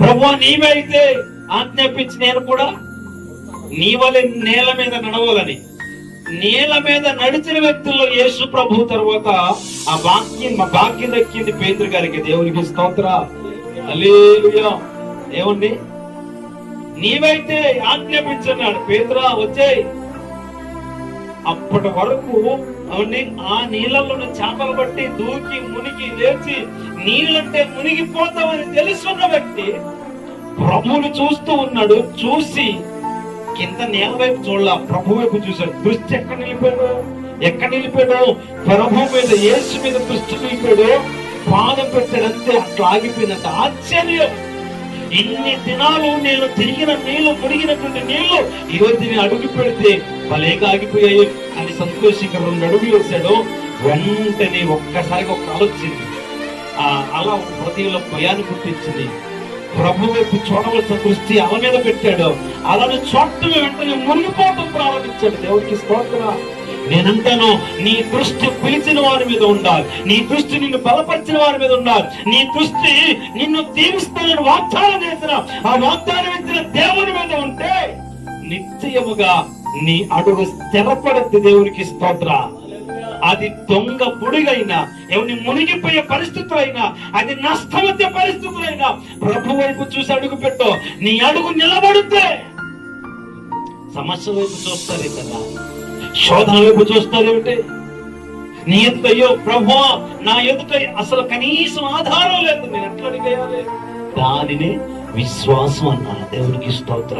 ప్రభు నీవే అయితే ఆజ్ఞాపించి నేను కూడా నీ వలె నేల మీద నడవాలని. నేల మీద నడిచిన వ్యక్తుల్లో యేసు ప్రభు తర్వాత ఆ వాక్యం మా భాగ్యం దక్కింది పేతురు గారికి. దేవునికి స్తోత్ర. హల్లెలూయా. ఏమండి? నీవైతే ఆజ్ఞాపించన్నాడు. పేతురా వచ్చేయ్. అప్పటి వరకు అవన్నీ ఆ నీళ్ళలో చేపలు పట్టి దూకి మునిగి లేచి నీళ్ళంటే మునిగిపోతామని తెలుసున్న వ్యక్తి ప్రభువుని చూస్తూ ఉన్నాడు. చూసి కింద నేల వైపు చూడాల. ప్రభు వైపు చూశాడు. దృష్టి ఎక్కడ నిలిపాడు? ఎక్కడ నిలిపాడు? ప్రభు మీద యేసు మీద దృష్టి నిలిపాడు. పాదం పెట్టాడంతే అట్లా ఆగిపోయినంత ఆశ్చర్యం. ఇన్ని దినాలు నేను తిరిగిన నీళ్ళు మునిగినటువంటి నీళ్ళు ఈ రోజు నేను అడుగు పెడితే భలేగా ఆగిపోయాయి అని సంతోషంగా రెండు అడుగులు వేశాడు. వెంటనే ఒక్కసారిగా ఒక ఆలోచింది ఆ అలా ఒక హృదయంలో భయాన్ని పుట్టించింది ప్రభు వైపు చూడవలసిన దృష్టి అల మీద పెట్టాడు. అలానే చూడటం వెంటనే మునిగిపోవటం ప్రారంభించాడు. దేవుడికి స్తోత్ర. నేనంటాను నీ దృష్టి పిలిచిన వారి మీద ఉండాలి. నీ దృష్టి నిన్ను బలపరిచిన వారి మీద ఉండాలి. నీ దృష్టి నిన్ను దీవిస్తానని వాగ్దానం చేసిన ఆ వాగ్దానం ఇచ్చిన దేవుని మీద ఉంటే నిశ్చయముగా నీ అడుగు స్థిరపడద్దు దేవునికి స్తోత్ర. అది దొంగ పుడిగైనా ఎవరిని మునిగిపోయే పరిస్థితులైనా అది నష్టమొచ్చే పరిస్థితులైనా ప్రభు వైపు చూసి అడుగు పెట్టు. నీ అడుగు నిలబడితే సమస్య వైపు చూస్తారు కదా. శోధన వైపు చూస్తారేమిటి నీ ఎదుట అయ్యో ప్రభు నా ఎదుట అసలు కనీసం ఆధారం లేదు. నేను ఎట్లా అడిగేయాలి? దానిని విశ్వాసం అన్నాను దేవునికి స్తోత్ర.